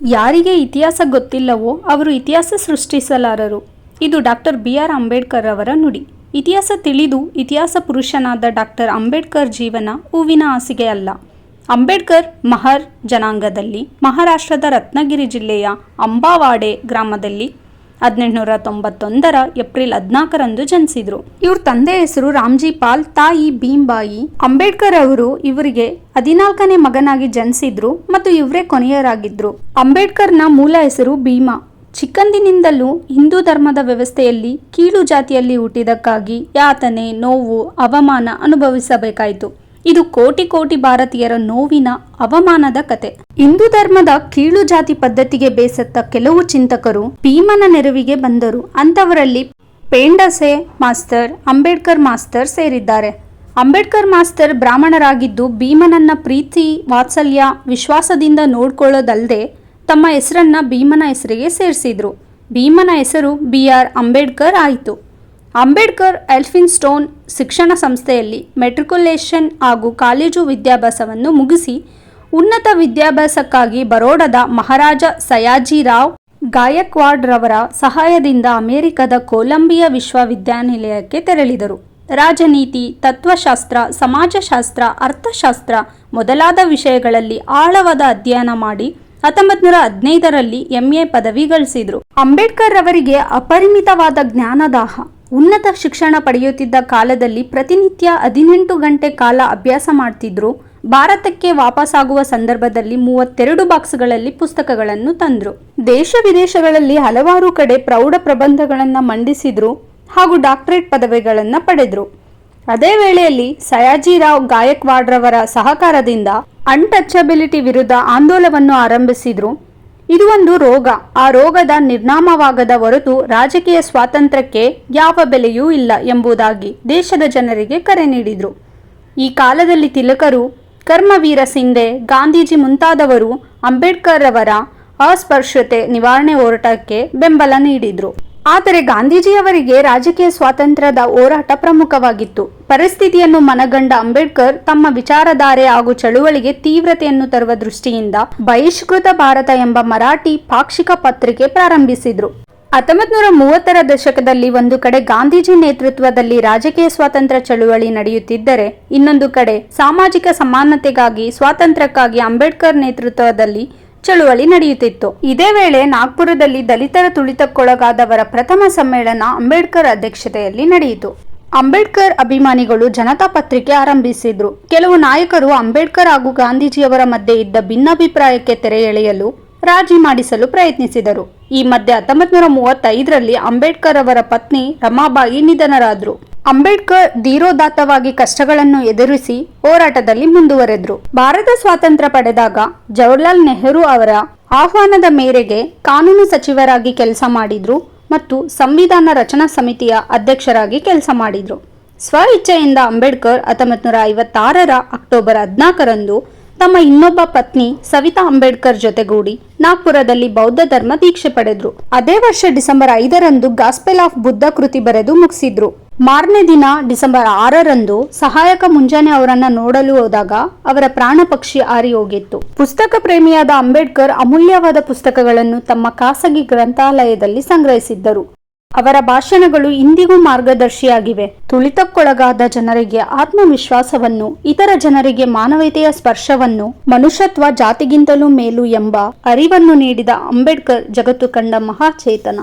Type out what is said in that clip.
ಯಾರಿಗೆ ಇತಿಹಾಸ ಗೊತ್ತಿಲ್ಲವೋ ಅವರು ಇತಿಹಾಸ ಸೃಷ್ಟಿಸಲಾರರು. ಇದು ಡಾಕ್ಟರ್ ಬಿ. ಆರ್. ಅಂಬೇಡ್ಕರ್ ಅವರ ನುಡಿ. ಇತಿಹಾಸ ತಿಳಿದು ಇತಿಹಾಸ ಪುರುಷನಾದ ಡಾಕ್ಟರ್ ಅಂಬೇಡ್ಕರ್ ಜೀವನ ಹೂವಿನ ಹಾಸಿಗೆ ಅಲ್ಲ. ಅಂಬೇಡ್ಕರ್ ಮಹರ್ ಜನಾಂಗದಲ್ಲಿ ಮಹಾರಾಷ್ಟ್ರದ ರತ್ನಗಿರಿ ಜಿಲ್ಲೆಯ ಅಂಬಾವಾಡೆ ಗ್ರಾಮದಲ್ಲಿ ಹದಿನೆಂಟುನೂರ ತೊಂಬತ್ತೊಂದರ ಏಪ್ರಿಲ್ ಹದಿನಾಲ್ಕರಂದು ಜನಿಸಿದ್ರು. ಇವ್ರ ತಂದೆ ಹೆಸರು ರಾಮ್ಜಿ ಪಾಲ್, ತಾಯಿ ಭೀಮ್ಬಾಯಿ. ಅಂಬೇಡ್ಕರ್ ಅವರು ಇವರಿಗೆ ಹದಿನಾಲ್ಕನೇ ಮಗನಾಗಿ ಜನಿಸಿದ್ರು ಮತ್ತು ಇವರೇ ಕೊನೆಯರಾಗಿದ್ರು. ಅಂಬೇಡ್ಕರ್ನ ಮೂಲ ಹೆಸರು ಭೀಮಾ. ಚಿಕ್ಕಂದಿನಿಂದಲೂ ಹಿಂದೂ ಧರ್ಮದ ವ್ಯವಸ್ಥೆಯಲ್ಲಿ ಕೀಳು ಜಾತಿಯಲ್ಲಿ ಹುಟ್ಟಿದಕ್ಕಾಗಿ ಯಾತನೆ, ನೋವು, ಅವಮಾನ ಅನುಭವಿಸಬೇಕಾಯಿತು. ಇದು ಕೋಟಿ ಕೋಟಿ ಭಾರತೀಯರ ನೋವಿನ ಅವಮಾನದ ಕತೆ. ಹಿಂದೂ ಧರ್ಮದ ಕೀಳು ಜಾತಿ ಪದ್ಧತಿಗೆ ಬೇಸತ್ತ ಕೆಲವು ಚಿಂತಕರು ಭೀಮನ ನೆರವಿಗೆ ಬಂದರು. ಅಂತವರಲ್ಲಿ ಪೇಂಡಸೆ ಮಾಸ್ತರ್, ಅಂಬೇಡ್ಕರ್ ಮಾಸ್ತರ್ ಸೇರಿದ್ದಾರೆ. ಅಂಬೇಡ್ಕರ್ ಮಾಸ್ತರ್ ಬ್ರಾಹ್ಮಣರಾಗಿದ್ದು ಭೀಮನನ್ನ ಪ್ರೀತಿ, ವಾತ್ಸಲ್ಯ, ವಿಶ್ವಾಸದಿಂದ ನೋಡ್ಕೊಳ್ಳೋದಲ್ಲದೆ ತಮ್ಮ ಹೆಸರನ್ನ ಭೀಮನ ಹೆಸರಿಗೆ ಸೇರಿಸಿದ್ರು. ಭೀಮನ ಹೆಸರು ಬಿ ಆರ್ ಅಂಬೇಡ್ಕರ್ ಆಯಿತು. ಅಂಬೇಡ್ಕರ್ ಎಲ್ಫಿನ್ ಸ್ಟೋನ್ ಶಿಕ್ಷಣ ಸಂಸ್ಥೆಯಲ್ಲಿ ಮೆಟ್ರಿಕ್ಯುಲೇಷನ್ ಹಾಗೂ ಕಾಲೇಜು ವಿದ್ಯಾಭ್ಯಾಸವನ್ನು ಮುಗಿಸಿ ಉನ್ನತ ವಿದ್ಯಾಭ್ಯಾಸಕ್ಕಾಗಿ ಬರೋಡದ ಮಹಾರಾಜ ಸಯಾಜಿರಾವ್ ಗಾಯಕ್ವಾಡ್ರವರ ಸಹಾಯದಿಂದ ಅಮೆರಿಕದ ಕೊಲಂಬಿಯಾ ವಿಶ್ವವಿದ್ಯಾನಿಲಯಕ್ಕೆ ತೆರಳಿದರು. ರಾಜನೀತಿ, ತತ್ವಶಾಸ್ತ್ರ, ಸಮಾಜಶಾಸ್ತ್ರ, ಅರ್ಥಶಾಸ್ತ್ರ ಮೊದಲಾದ ವಿಷಯಗಳಲ್ಲಿ ಆಳವಾದ ಅಧ್ಯಯನ ಮಾಡಿ ಹತ್ತೊಂಬತ್ ನೂರ ಹದಿನೈದರಲ್ಲಿ ಎಂಎ ಪದವಿ ಗಳಿಸಿದರು. ಅಂಬೇಡ್ಕರ್ ಅವರಿಗೆ ಅಪರಿಮಿತವಾದ ಜ್ಞಾನದಾಹ. ಉನ್ನತ ಶಿಕ್ಷಣ ಪಡೆಯುತ್ತಿದ್ದ ಕಾಲದಲ್ಲಿ ಪ್ರತಿನಿತ್ಯ ಹದಿನೆಂಟು ಗಂಟೆ ಕಾಲ ಅಭ್ಯಾಸ ಮಾಡ್ತಿದ್ರು. ಭಾರತಕ್ಕೆ ವಾಪಸ್ಸಾಗುವ ಸಂದರ್ಭದಲ್ಲಿ ಮೂವತ್ತೆರಡು ಬಾಕ್ಸ್ಗಳಲ್ಲಿ ಪುಸ್ತಕಗಳನ್ನು ತಂದ್ರು. ದೇಶ ವಿದೇಶಗಳಲ್ಲಿ ಹಲವಾರು ಕಡೆ ಪ್ರೌಢ ಪ್ರಬಂಧಗಳನ್ನು ಮಂಡಿಸಿದ್ರು ಹಾಗೂ ಡಾಕ್ಟರೇಟ್ ಪದವಿಗಳನ್ನು ಪಡೆದ್ರು. ಅದೇ ವೇಳೆಯಲ್ಲಿ ಸಯಾಜಿರಾವ್ ಗಾಯಕ್ವಾಡ್ರವರ ಸಹಕಾರದಿಂದ ಅನ್ಟಚಬಿಲಿಟಿ ವಿರುದ್ಧ ಆಂದೋಲನವನ್ನು ಆರಂಭಿಸಿದ್ರು. ಇದು ಒಂದು ರೋಗ. ಆ ರೋಗದ ನಿರ್ನಾಮವಾಗದ ಹೊರತು ರಾಜಕೀಯ ಸ್ವಾತಂತ್ರ್ಯಕ್ಕೆ ಯಾವ ಬೆಲೆಯೂ ಇಲ್ಲ ಎಂಬುದಾಗಿ ದೇಶದ ಜನರಿಗೆ ಕರೆ ನೀಡಿದರು. ಈ ಕಾಲದಲ್ಲಿ ತಿಲಕರು, ಕರ್ಮವೀರ ಸಿಂಧೆ, ಗಾಂಧೀಜಿ ಮುಂತಾದವರು ಅಂಬೇಡ್ಕರ್ ಅವರ ಅಸ್ಪೃಶ್ಯತೆ ನಿವಾರಣೆ ಹೋರಾಟಕ್ಕೆ ಬೆಂಬಲ ನೀಡಿದ್ರು. ಆದರೆ ಗಾಂಧೀಜಿಯವರಿಗೆ ರಾಜಕೀಯ ಸ್ವಾತಂತ್ರ್ಯದ ಹೋರಾಟ ಪ್ರಮುಖವಾಗಿತ್ತು. ಪರಿಸ್ಥಿತಿಯನ್ನು ಮನಗಂಡ ಅಂಬೇಡ್ಕರ್ ತಮ್ಮ ವಿಚಾರಧಾರೆ ಹಾಗೂ ಚಳುವಳಿಗೆ ತೀವ್ರತೆಯನ್ನು ತರುವ ದೃಷ್ಟಿಯಿಂದ ಬಹಿಷ್ಕೃತ ಭಾರತ ಎಂಬ ಮರಾಠಿ ಪಾಕ್ಷಿಕ ಪತ್ರಿಕೆ ಪ್ರಾರಂಭಿಸಿದ್ರು. ಹತ್ತೊಂಬತ್ ನೂರ ಮೂವತ್ತರ ದಶಕದಲ್ಲಿ ಒಂದು ಕಡೆ ಗಾಂಧೀಜಿ ನೇತೃತ್ವದಲ್ಲಿ ರಾಜಕೀಯ ಸ್ವಾತಂತ್ರ್ಯ ಚಳುವಳಿ ನಡೆಯುತ್ತಿದ್ದರೆ, ಇನ್ನೊಂದು ಕಡೆ ಸಾಮಾಜಿಕ ಸಮಾನತೆಗಾಗಿ, ಸ್ವಾತಂತ್ರ್ಯಕ್ಕಾಗಿ ಅಂಬೇಡ್ಕರ್ ನೇತೃತ್ವದಲ್ಲಿ ಚಳುವಳಿ ನಡೆಯುತ್ತಿತ್ತು. ಇದೇ ವೇಳೆ ನಾಗ್ಪುರದಲ್ಲಿ ದಲಿತರ ತುಳಿತಕ್ಕೊಳಗಾದವರ ಪ್ರಥಮ ಸಮ್ಮೇಳನ ಅಂಬೇಡ್ಕರ್ ಅಧ್ಯಕ್ಷತೆಯಲ್ಲಿ ನಡೆಯಿತು. ಅಂಬೇಡ್ಕರ್ ಅಭಿಮಾನಿಗಳು ಜನತಾ ಪತ್ರಿಕೆ ಆರಂಭಿಸಿದ್ರು. ಕೆಲವು ನಾಯಕರು ಅಂಬೇಡ್ಕರ್ ಹಾಗೂ ಗಾಂಧೀಜಿಯವರ ಮಧ್ಯೆ ಇದ್ದ ಭಿನ್ನಾಭಿಪ್ರಾಯಕ್ಕೆ ತೆರೆ ಎಳೆಯಲು ರಾಜಿ ಮಾಡಿಸಲು ಪ್ರಯತ್ನಿಸಿದರು. ಈ ಮಧ್ಯೆ ಹತ್ತೊಂಬತ್ತು ನೂರ ಮೂವತ್ತೈದರಲ್ಲಿ ಅಂಬೇಡ್ಕರ್ ಅವರ ಪತ್ನಿ ರಮಾಬಾಯಿ ನಿಧನರಾದ್ರು. ಅಂಬೇಡ್ಕರ್ ಧೀರೋದಾತ್ತವಾಗಿ ಕಷ್ಟಗಳನ್ನು ಎದುರಿಸಿ ಹೋರಾಟದಲ್ಲಿ ಮುಂದುವರೆದ್ರು. ಭಾರತ ಸ್ವಾತಂತ್ರ್ಯ ಪಡೆದಾಗ ಜವಹರ್ಲಾಲ್ ನೆಹರು ಅವರ ಆಹ್ವಾನದ ಮೇರೆಗೆ ಕಾನೂನು ಸಚಿವರಾಗಿ ಕೆಲಸ ಮಾಡಿದ್ರು ಮತ್ತು ಸಂವಿಧಾನ ರಚನಾ ಸಮಿತಿಯ ಅಧ್ಯಕ್ಷರಾಗಿ ಕೆಲಸ ಮಾಡಿದ್ರು. ಸ್ವ ಇಚ್ಛೆಯಿಂದ ಅಂಬೇಡ್ಕರ್ ಹತ್ತೊಂಬತ್ತು ನೂರ ಐವತ್ತಾರರ ಅಕ್ಟೋಬರ್ ಹದಿನಾಲ್ಕರಂದು ತಮ್ಮ ಇನ್ನೊಬ್ಬ ಪತ್ನಿ ಸವಿತಾ ಅಂಬೇಡ್ಕರ್ ಜೊತೆಗೂಡಿ ನಾಗ್ಪುರದಲ್ಲಿ ಬೌದ್ಧ ಧರ್ಮ ದೀಕ್ಷೆ ಪಡೆದ್ರು. ಅದೇ ವರ್ಷ ಡಿಸೆಂಬರ್ ಐದರಂದು ಗಾಸ್ಪೆಲ್ ಆಫ್ ಬುದ್ಧ ಕೃತಿ ಬರೆದು ಮುಗಿಸಿದ್ರು. ಮಾರನೇ ದಿನ ಡಿಸೆಂಬರ್ ಆರರಂದು ಸಹಾಯಕ ಮುಂಜಾನೆ ಅವರನ್ನ ನೋಡಲು ಹೋದಾಗ ಅವರ ಪ್ರಾಣ ಪಕ್ಷಿ ಹಾರಿ ಹೋಗಿತ್ತು. ಪುಸ್ತಕ ಪ್ರೇಮಿಯಾದ ಅಂಬೇಡ್ಕರ್ ಅಮೂಲ್ಯವಾದ ಪುಸ್ತಕಗಳನ್ನು ತಮ್ಮ ಖಾಸಗಿ ಗ್ರಂಥಾಲಯದಲ್ಲಿ ಸಂಗ್ರಹಿಸಿದ್ದರು. ಅವರ ಭಾಷಣಗಳು ಇಂದಿಗೂ ಮಾರ್ಗದರ್ಶಿಯಾಗಿವೆ. ತುಳಿತಕ್ಕೊಳಗಾದ ಜನರಿಗೆ ಆತ್ಮವಿಶ್ವಾಸವನ್ನು, ಇತರ ಜನರಿಗೆ ಮಾನವೀಯತೆಯ ಸ್ಪರ್ಶವನ್ನು, ಮನುಷ್ಯತ್ವ ಜಾತಿಗಿಂತಲೂ ಮೇಲು ಎಂಬ ಅರಿವನ್ನು ನೀಡಿದ ಅಂಬೇಡ್ಕರ್ ಜಗತ್ತು ಕಂಡ ಮಹಾಚೇತನ